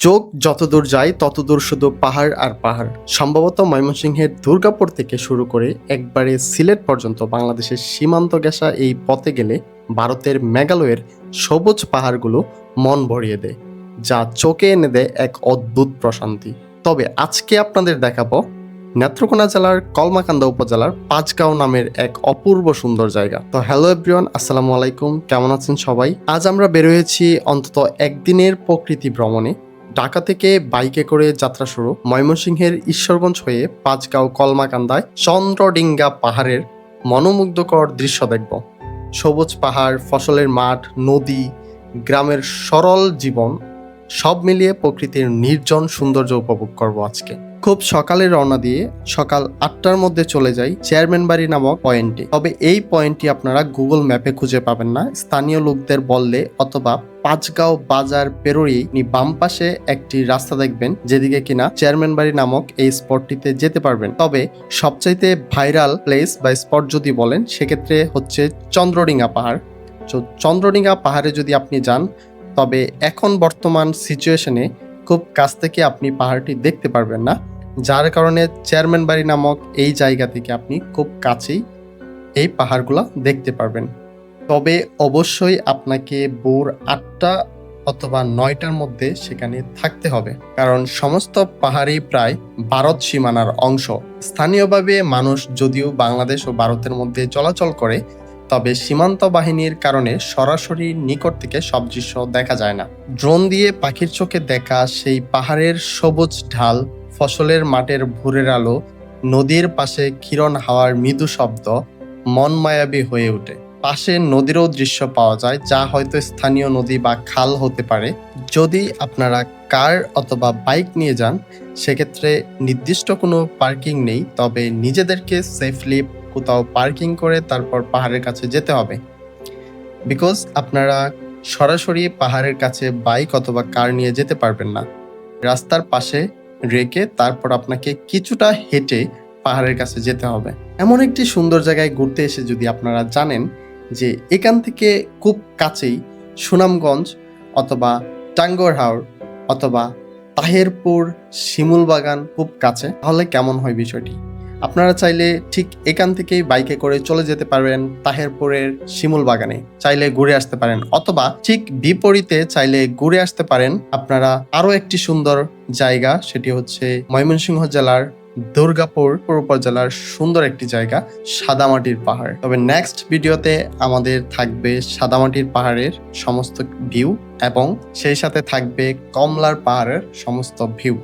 চোখ যতদূর যায়, ততদূর শুধু পাহাড় আর পাহাড়। সম্ভবত ময়মনসিংহের দুর্গাপুর থেকে শুরু করে একবারে সিলেট পর্যন্ত বাংলাদেশের সীমান্ত ঘেঁষা এই পথে গেলে ভারতের মেঘালয়ের সবুজ পাহাড়গুলো মন ভরিয়ে দেয়, যা চোখে এনে দেয় এক অদ্ভুত প্রশান্তি। তবে আজকে আপনাদের দেখাবো নেত্রকোনা জেলার কলমাকান্দা উপজেলার পাঁচগাঁও নামের এক অপূর্ব সুন্দর জায়গা। তো হ্যালো এভরিওয়ান, আসসালামু আলাইকুম। কেমন আছেন সবাই? আজ আমরা বের হয়েছি অন্তত একদিনের প্রকৃতি ভ্রমণে। ঢাকা থেকে বাইকে করে যাত্রা শুরু। ময়মনসিংহের ঈশ্বরগঞ্জ হয়ে পাঁচগাঁও কলমাকান্দায় চন্দ্রডিঙ্গা পাহাড়ের মনোমুগ্ধকর দৃশ্য দেখব। সবুজ পাহাড়, ফসলের মাঠ, নদী, গ্রামের সরল জীবন, সব মিলিয়ে প্রকৃতির নির্জন সৌন্দর্য উপভোগ করব আজকে। খুব সকালে রওনা দিয়ে সকাল আটটার মধ্যে চলে যাই চেয়ারম্যান বাড়ি নামক পয়েন্টে। তবে এই পয়েন্টটি আপনারা গুগল ম্যাপে খুঁজে পাবেন না। স্থানীয় লোকদের বললে অথবা পাঁচগাঁও বাজার পেরোই বাম পাশে একটি রাস্তা দেখবেন, যেদিকে কিনা চেয়ারম্যান বাড়ি নামক এই স্পটটিতে যেতে পারবেন। তবে সবচাইতে ভাইরাল প্লেস বা স্পট যদি বলেন, সেক্ষেত্রে হচ্ছে চন্দ্রডিঙ্গা পাহাড়। তো চন্দ্রডিঙ্গা পাহাড়ে যদি আপনি যান, তবে এখন বর্তমান সিচুয়েশনে খুব কাছ থেকে আপনি পাহাড়টি দেখতে পারবেন না। যার কারণে চেয়ারম্যান বাড়ি নামক এই জায়গা থেকে আপনি খুব কাছেই এই পাহাড়গুলো দেখতে পারবেন। তবে অবশ্যই আপনাকে ভোর আটটা অথবা নয়টার মধ্যে সেখানে থাকতে হবে। কারণ সমস্ত পাহাড়ই প্রায় ভারত সীমানার অংশ। স্থানীয়ভাবে মানুষ যদিও বাংলাদেশ ও ভারতের মধ্যে চলাচল করে, তবে সীমান্ত বাহিনীর কারণে সরাসরি নিকট থেকে সব দৃশ্য দেখা যায় না। ড্রোন দিয়ে পাখির চোখে দেখা সেই পাহাড়ের সবুজ ঢাল ফসলের মাঠের ভোরের আলো, নদীর পাশে ক্ষীরণ হাওয়ার মৃদু শব্দ মন মায়াবী হয়ে ওঠে। পাশে নদীরও দৃশ্য পাওয়া যায়, যা হয়তো স্থানীয় নদী বা খাল হতে পারে। যদি আপনারা কার অথবা বাইক নিয়ে যান, সেক্ষেত্রে নির্দিষ্ট কোনো পার্কিং নেই, তবে নিজেদেরকে সেফলি কোথাও পার্কিং করে তারপর পাহাড়ের কাছে যেতে হবে। বিকজ আপনারা সরাসরি পাহাড়ের কাছে বাইক অথবা কার নিয়ে যেতে পারবেন না। রাস্তার পাশে রেখে তারপর আপনাকে কিছুটা হেঁটে পাহাড়ের কাছে যেতে হবে। এমন একটি সুন্দর জায়গায় ঘুরতে এসে যদি আপনারা জানেন যে এখান থেকে খুব কাছেই সুনামগঞ্জ অথবা টাঙ্গরহাওর অথবা তাহেরপুর শিমুল বাগান খুব কাছে, তাহলে কেমন হয় বিষয়টি? আপনারা চাইলে ঠিক এখান থেকেই বাইকে করে চলে যেতে পারবেন তাহেরপুরের শিমুল বাগানে। চাইলে ঘুরে আসতে পারেন অথবা ঠিক বিপরীতে চাইলে ঘুরে আসতে পারেন আপনারা আরও একটি সুন্দর জায়গা, সেটি হচ্ছে ময়মনসিংহ জেলার দুর্গাপুর উপজেলার সুন্দর একটি জায়গা, সাদামাটির পাহাড়। তবে নেক্সট ভিডিওতে আমাদের থাকবে সাদামাটির পাহাড়ের সমস্ত ভিউ এবং সেই সাথে থাকবে কমলার পাহাড়ের সমস্ত ভিউ